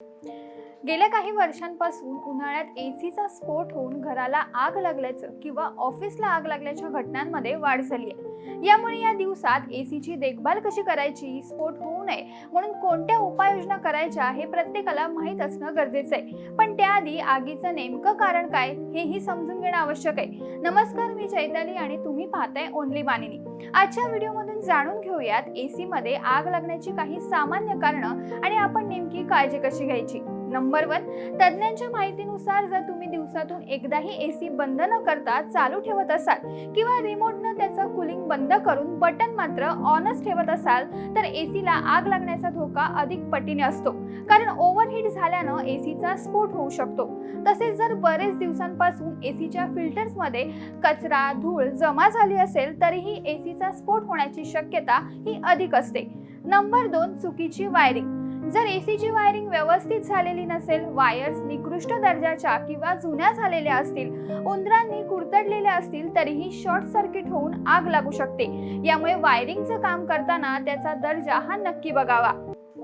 Yeah. गेल्या काही वर्षांपासून उन्हाळ्यात एसीचा स्फोट होऊन घराला आग लागल्याचं किंवा ऑफिसला आग लागल्याच्या घटनांमध्ये वाढ झाली आहे यामुळे या दिवसात एसीची देखभाल कशी करायची? स्फोट होऊ नये म्हणून कोणत्या उपाययोजना करायच्या हे प्रत्येकाला माहीत असणं गरजेचं आहे. पण त्याआधी आगीचं नेमकं कारण काय हेही समजून घेणं आवश्यक आहे. नमस्कार मी चैताली आणि तुम्ही पाहताय ओनली मानिनी आजच्या व्हिडिओमधून जाणून घेऊयात ए सीमध्ये आग लागण्याची काही सामान्य कारणं आणि आपण नेमकी काळजी कशी घ्यायची? नंबर वन तज्ज्ञांच्या माहितीनुसार जर तुम्ही दिवसातून एकदाही ए सी बंद न करता चालू ठेवत असाल किंवा रिमोटनं त्याचं कूलिंग बंद करून बटन मात्र ऑनच ठेवत असाल तर ए सीला आग लागण्याचा धोका अधिक पटीने असतो. कारण ओव्हरहीट झाल्यानं ए सीचा स्फोट होऊ शकतो. तसेच जर बरेच दिवसांपासून ए सीच्या फिल्टर्समध्ये कचरा धूळ जमा झाली असेल तरीही ए सीचा स्फोट होण्याची शक्यता ही अधिक असते. नंबर दोन चुकीची वायरिंग जर एसीची वायरिंग व्यवस्थित झालेली नसेल वायर्स निकृष्ट दर्जाच्या किंवा जुन्या झालेल्या असतील उंदरांनी कुरतडलेल्या असतील तरीही शॉर्ट सर्किट होऊन आग लागू शकते. यामुळे वायरिंगचं काम करताना त्याचा दर्जा हा नक्की बघावा.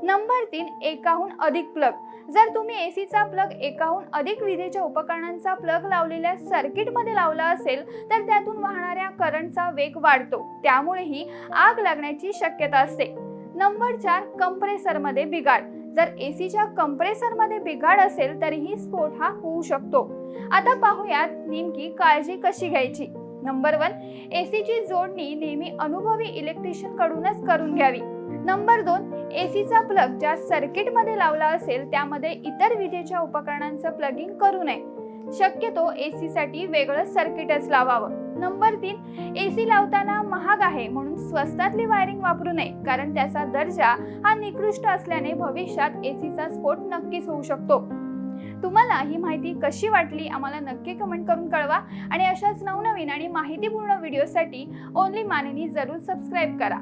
नंबर तीन एकाहून अधिक प्लग जर तुम्ही एसीचा प्लग एकाहून अधिक विजेच्या उपकरणांचा प्लग लावलेल्या सर्किटमध्ये लावला असेल तर त्यातून वाहणाऱ्या करंटचा वेग वाढतो. त्यामुळेही आग लागण्याची शक्यता असते. नंबर चार कंप्रेसरमध्ये बिघाड. जर एसीच्या कंप्रेसरमध्ये बिघाड असेल तरीही स्फोट हा होऊ शकतो. आता पाहूयात नेमकी काळजी कशी घ्यायची? नंबर वन एसीची जोडणी नेहमी अनुभवी इलेक्ट्रिशियन कडूनच करून घ्यावी. नंबर दोन एसीचा प्लग ज्या सर्किटमध्ये लावला असेल त्यामध्ये इतर विजेच्या उपकरणांचं प्लगिंग करू नये. शक्यतो एसी साठी वेगळं सर्किटच लावावं. नंबर तीन एसी लावताना महाग आहे म्हणून स्वस्तातली वायरिंग वापरू नये कारण त्याचा दर्जा हा निकृष्ट असल्याने भविष्यात एसीचा स्फोट नक्कीच होऊ शकतो. तुम्हाला ही माहिती कशी वाटली आम्हाला नक्की कमेंट करून कळवा आणि अशाच नवनवीन आणि माहितीपूर्ण व्हिडिओसाठी ओनली मानिनी जरूर सबस्क्राईब करा.